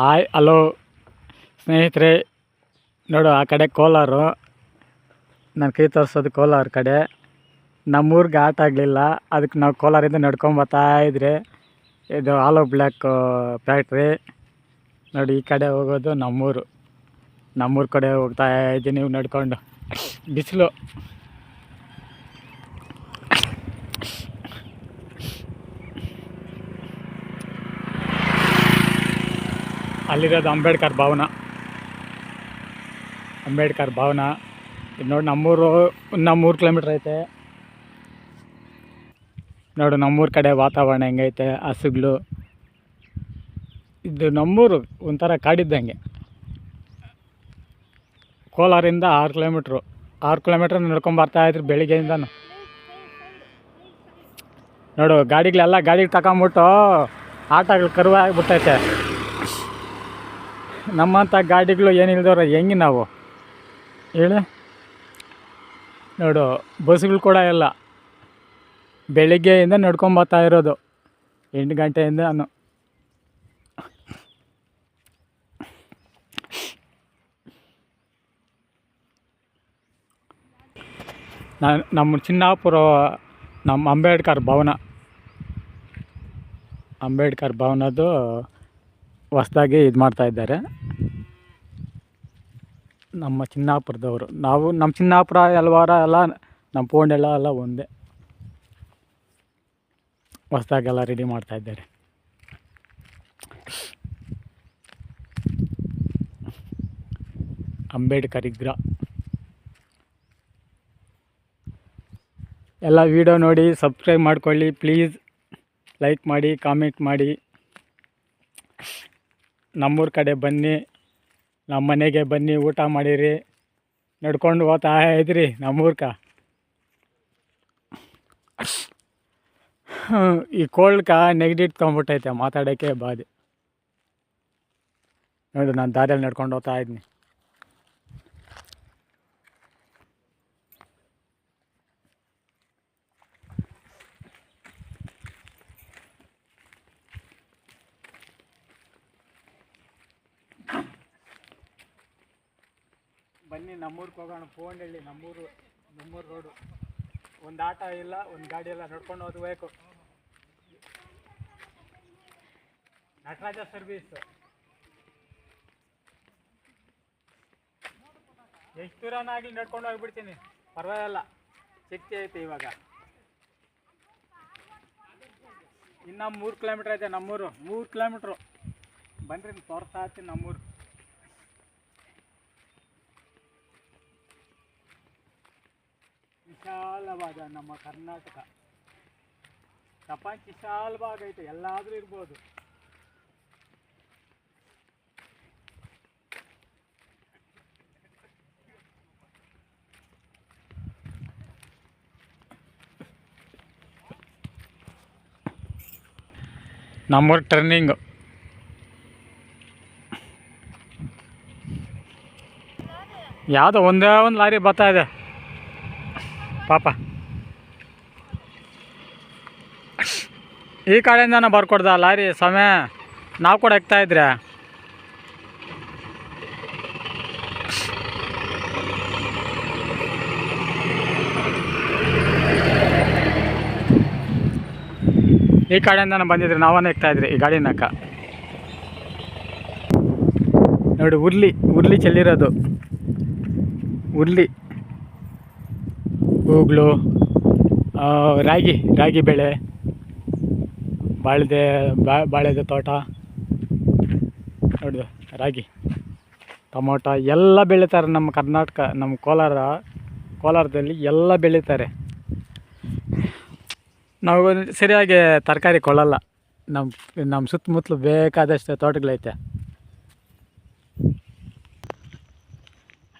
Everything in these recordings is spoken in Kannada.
Hi, hello. ಸ್ನೇಹಿತರೆ, ನೋಡು, ಆ ಕಡೆ ಕೋಲಾರು. ನಾನು ಕೈ ತೋರಿಸೋದು ಕೋಲಾರ ಕಡೆ. ನಮ್ಮೂರಿಗೆ ಆಟ ಆಗಲಿಲ್ಲ. ಅದಕ್ಕೆ ನಾವು ಕೋಲಾರಿಂದ ನಡ್ಕೊಂಬರ್ತಾ ಇದ್ರೆ, ಇದು ಆಲೋ ಬ್ಲ್ಯಾಕ್ ಫ್ಯಾಕ್ಟ್ರಿ ನೋಡಿ, ಈ ಕಡೆ ಹೋಗೋದು ನಮ್ಮೂರು. ನಮ್ಮೂರು ಕಡೆ ಹೋಗ್ತಾ ಇದ್ದೀನಿ ನೀವು ನಡ್ಕೊಂಡು. ಬಿಸಿಲು. ಅಲ್ಲಿರೋದು ಅಂಬೇಡ್ಕರ್ ಭವನ. ಅಂಬೇಡ್ಕರ್ ಭವನ. ಇದು ನೋಡಿ ನಮ್ಮೂರು ನಮ್ಮೂರು ಮೂರು ಕಿಲೋಮೀಟ್ರ್ ಐತೆ. ನೋಡು ನಮ್ಮೂರು ಕಡೆ ವಾತಾವರಣ ಹೆಂಗೈತೆ, ಹಸುಗಳು. ಇದು ನಮ್ಮೂರು ಒಂಥರ ಕಾಡಿದ್ದಂಗೆ. ಕೋಲಾರಿಂದ ಆರು ಕಿಲೋಮೀಟ್ರು ಆರು ಕಿಲೋಮೀಟ್ರ್ ನಡ್ಕೊಂಬರ್ತಾ ಇದ್ರು ಬೆಳಿಗ್ಗೆಯಿಂದನು. ನೋಡು ಗಾಡಿಗಳೆಲ್ಲ ಗಾಡಿಗೆ ತಗೊಂಬಿಟ್ಟು ಆಟಗಳು ಕರುವಾಗಿ ಆಗಿಬಿಟ್ಟೈತೆ ನಮ್ಮಂಥ ಗಾಡಿಗಳು ಏನಿಲ್ದವ್ರೆ, ಹೆಂಗೆ ನಾವು? ಹೇಳಿ. ನೋಡು, ಬಸ್ಗಳು ಕೂಡ ಇಲ್ಲ. ಬೆಳಿಗ್ಗೆಯಿಂದ ನಡ್ಕೊಂಬರ್ತಾ ಇರೋದು. ಎಂಟು ಗಂಟೆಯಿಂದ ನಾನು. ನಮ್ಮ ಚಿನ್ನಾಪುರ, ನಮ್ಮ ಅಂಬೇಡ್ಕರ್ ಭವನ. ಅಂಬೇಡ್ಕರ್ ಭವನದ್ದು ಹೊಸ್ದಾಗಿ ಇದು ಮಾಡ್ತಾಯಿದ್ದಾರೆ ನಮ್ಮ ಚಿನ್ನಾಪುರದವರು. ನಾವು ನಮ್ಮ ಚಿನ್ನಾಪುರ ಎಲ್ವಾರ ಎಲ್ಲ ನಮ್ಮ ಪೋಂಡೆಲ್ಲ ಎಲ್ಲ ಒಂದೇ. ಹೊಸ್ದಾಗೆಲ್ಲ ರೆಡಿ ಮಾಡ್ತಾಯಿದ್ದಾರೆ ಅಂಬೇಡ್ಕರ್ ವಿಗ್ರಹ. ಎಲ್ಲ ವೀಡಿಯೋ ನೋಡಿ ಸಬ್ಸ್ಕ್ರೈಬ್ ಮಾಡ್ಕೊಳ್ಳಿ ಪ್ಲೀಸ್ ಲೈಕ್ ಮಾಡಿ ಕಾಮೆಂಟ್ ಮಾಡಿ. ನಮ್ಮೂರ ಕಡೆ ಬನ್ನಿ. ನಮ್ಮ ಮನೆಗೆ ಬನ್ನಿ, ಊಟ ಮಾಡಿರಿ. ನಡ್ಕೊಂಡು ಹೋಗ್ತಾ ಇದ್ರಿ ನಮ್ಮೂರ್ಕ ಈ ಕೋಲ್ಡ್ಕ ನೆಗಡಿ ಇಟ್ಕೊಂಬಿಟ್ಟೈತೆ ಮಾತಾಡೋಕ್ಕೆ ಬಾಧೆ. ನೋಡು, ನಾನು ದಾರಿಯಲ್ಲಿ ನಡ್ಕೊಂಡು ಹೋಗ್ತಾ ಇದ್ದೀನಿ ಬನ್ನಿ, ನಮ್ಮೂರಿಗೆ ಹೋಗೋಣ. ಪೋಂಡಳ್ಳಿ ನಮ್ಮೂರು ನಮ್ಮೂರು ರೋಡು ಒಂದು ಆಟೋ ಇಲ್ಲ, ಒಂದು ಗಾಡಿ ಇಲ್ಲ, ನಡ್ಕೊಂಡು ಹೋಗ್ಬೇಕು ನಟರಾಜ ಸರ್ವೀಸ್ ಎಷ್ಟು ದೂರನ ಆಗಲಿ ನಡ್ಕೊಂಡು ಹೋಗ್ಬಿಡ್ತೀನಿ. ಪರವಾಗಿಲ್ಲ ಶಕ್ತಿ ಐತೆ ಇವಾಗ. ಇನ್ನು ಮೂರು ಕಿಲೋಮೀಟ್ರ್ ಐತೆ ನಮ್ಮೂರು. ಮೂರು ಕಿಲೋಮೀಟ್ರು ಬನ್ರಿ, ತೋರಿಸ್ತಾ ಇರ್ತೀನಿ ನಮ್ಮೂರು. ವಿಶಾಲವಾದ ನಮ್ಮ ಕರ್ನಾಟಕ. ಪ್ರಪಂಚ ವಿಶಾಲವಾಗೈತೆ ಎಲ್ಲಾದರೂ ಇರ್ಬೋದು. ನಮ್ಮೂರು ಟರ್ನಿಂಗು ಯಾವುದೋ ಒಂದೇ ಒಂದು ಲಾರಿ ಬರ್ತಾ ಇದೆ. ಪಾಪ. ಈ ಕಡೆಯಿಂದನೇ ಬರ್ಕೊಡ್ದ, ಲಾರಿ ಸಮಯ ನಾವು ಕೂಡ ಇದ್ರೆ. ಈ ಕಡೆಯಿಂದನೇ ಬಂದಿದ್ರಿ ನಾವೇ ಇದ್ರಿ ಈ ಗಾಡಿನಕ್ಕ ನೋಡಿ, ಉರ್ಲಿ ಉರ್ಲಿ ಚೆಲ್ಲಿರೋದು. ಉರ್ಲಿ. ಹೂಗಳು ರಾಗಿ ರಾಗಿ ಬೆಳೆ, ಬಾಳೆದೆ ಬಾಳೆದೆ ತೋಟ ನೋಡಿದೆ ರಾಗಿ, ಟೊಮೊಟೊ ಎಲ್ಲ ಬೆಳೀತಾರೆ ನಮ್ಮ ಕರ್ನಾಟಕ, ನಮ್ಮ ಕೋಲಾರ, ಕೋಲಾರದಲ್ಲಿ ಎಲ್ಲ ಬೆಳೀತಾರೆ. ನಾವು ಸರಿಯಾಗಿ ತರಕಾರಿ ಕೊಳ್ಳಲ್ಲ ನಮ್ಮ ನಮ್ಮ ಸುತ್ತಮುತ್ತಲು ಬೇಕಾದಷ್ಟು ತೋಟಗಳೈತೆ.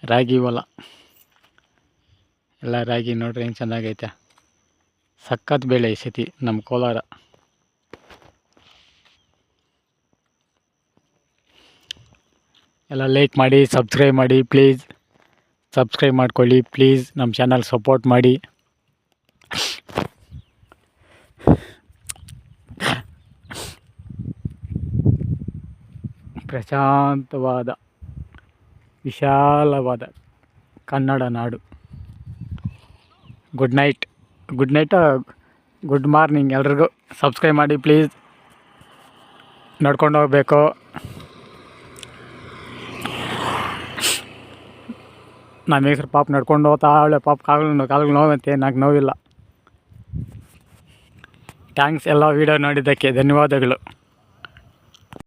ರಾಗಿ ಹೊಲ. ಎಲ್ಲ ರಾಗಿ ನೋಡ್ರಿ ಹೆಂಗೆ ಚೆನ್ನಾಗೈತೆ. ಸಖತ್ ಬೆಳೆ ಈ ಸತಿ ನಮ್ಮ ಕೋಲಾರ. ಎಲ್ಲ ಲೈಕ್ ಮಾಡಿ ಸಬ್ಸ್ಕ್ರೈಬ್ ಮಾಡಿ ಪ್ಲೀಸ್ ಸಬ್ಸ್ಕ್ರೈಬ್ ಮಾಡ್ಕೊಳ್ಳಿ ಪ್ಲೀಸ್ ನಮ್ಮ ಚಾನಲ್ ಸಪೋರ್ಟ್ ಮಾಡಿ. ಪ್ರಶಾಂತವಾದ, ವಿಶಾಲವಾದ ಕನ್ನಡ ನಾಡು. Good night good night good morning ಎಲ್ರಿಗೂ ಸಬ್ಸ್ಕ್ರೈಬ್ ಮಾಡಿ ಪ್ಲೀಸ್ ನಡ್ಕೊಂಡು ಹೋಗಬೇಕು. ನಮ್ಮ ಹೆಸ್ರು ಪಾಪ ನಡ್ಕೊಂಡು ಹೋಗ್ತಾ, ಅವಳೆ ಪಾಪ ಕಾಲು ಕಾಲು ನೋವಂತೆ ನನಗೆ ನೋವಿಲ್ಲ. ಥ್ಯಾಂಕ್ಸ್ ಎಲ್ಲ ವೀಡಿಯೋ ನೋಡಿದ್ದಕ್ಕೆ, ಧನ್ಯವಾದಗಳು.